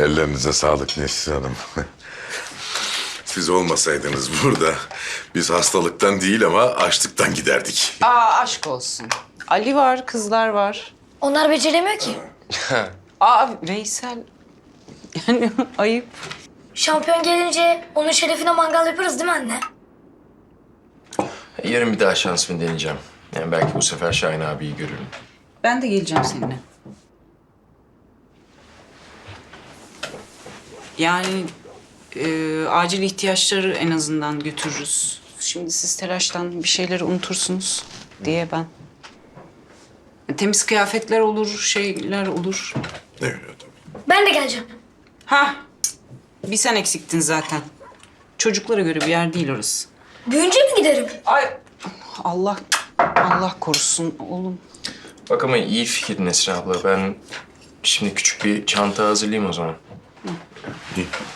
Ellerinize sağlık Nesrin Hanım. Siz olmasaydınız burada biz hastalıktan değil ama açlıktan giderdik. Aa aşk olsun. Ali var, kızlar var. Onlar beceremiyor ki. Aa Veysel. Yani ayıp. Şampiyon gelince onun şerefine mangal yaparız değil mi anne? Yarın bir daha şansımı deneyeceğim. Yani belki bu sefer Şahin abiyi görürüm. Ben de geleceğim seninle. Yani e, acil ihtiyaçları en azından götürürüz. Şimdi siz telaştan bir şeyleri unutursunuz diye ben. Temiz kıyafetler olur, şeyler olur. Evet tabii. Ben de geleceğim. Ha, bir sen eksiktin zaten. Çocuklara göre bir yer değil orası. Büyünce mi giderim? Ay Allah Allah korusun oğlum. Bak ama iyi fikir Nesrin abla. Ben şimdi küçük bir çanta hazırlayayım o zaman. İyi. Ne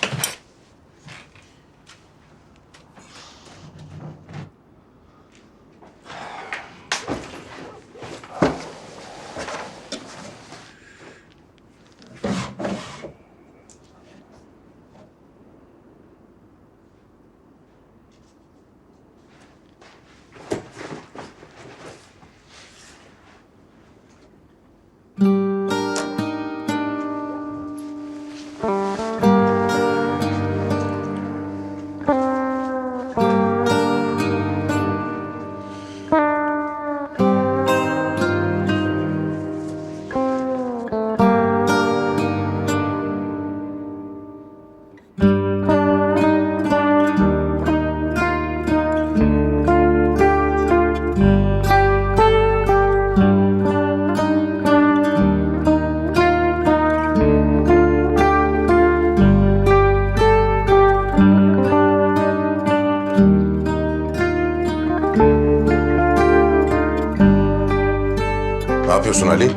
yapıyorsun Ali?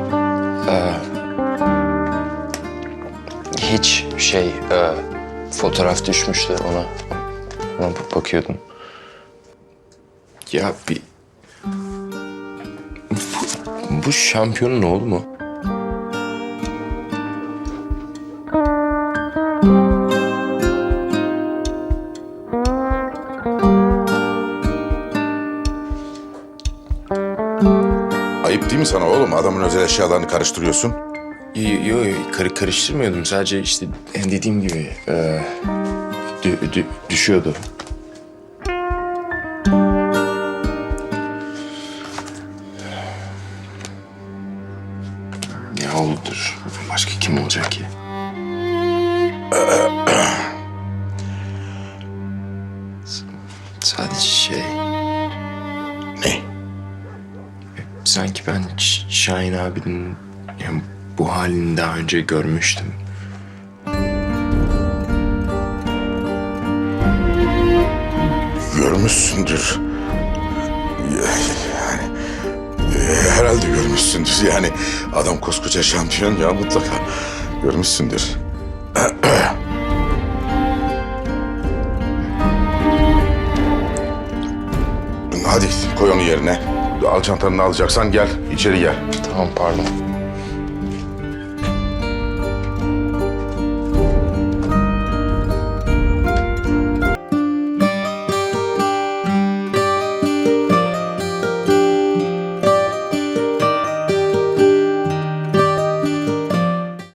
Hiç şey, e, fotoğraf düşmüştü ona. Ona bak- bakıyordum. Ya bir... Bu, bu şampiyonun oğlu mu? Ayıp değil mi sana oğlum? Adamın özel eşyalarını karıştırıyorsun. Yok yo, yo, karı karıştırmıyordum. Sadece işte dediğim gibi e, dü- dü- düşüyordu. Ya oğludur. Başka kim olacak ki? S- Sanki ben Ş- Şahin abinin yani bu halini daha önce görmüştüm. Görmüşsündür. Yani e, herhalde görmüşsündür. Yani adam koskoca şampiyon ya mutlaka görmüşsündür. Hadi koy onu yerine. Al çantanı alacaksan gel içeri gel. Tamam pardon.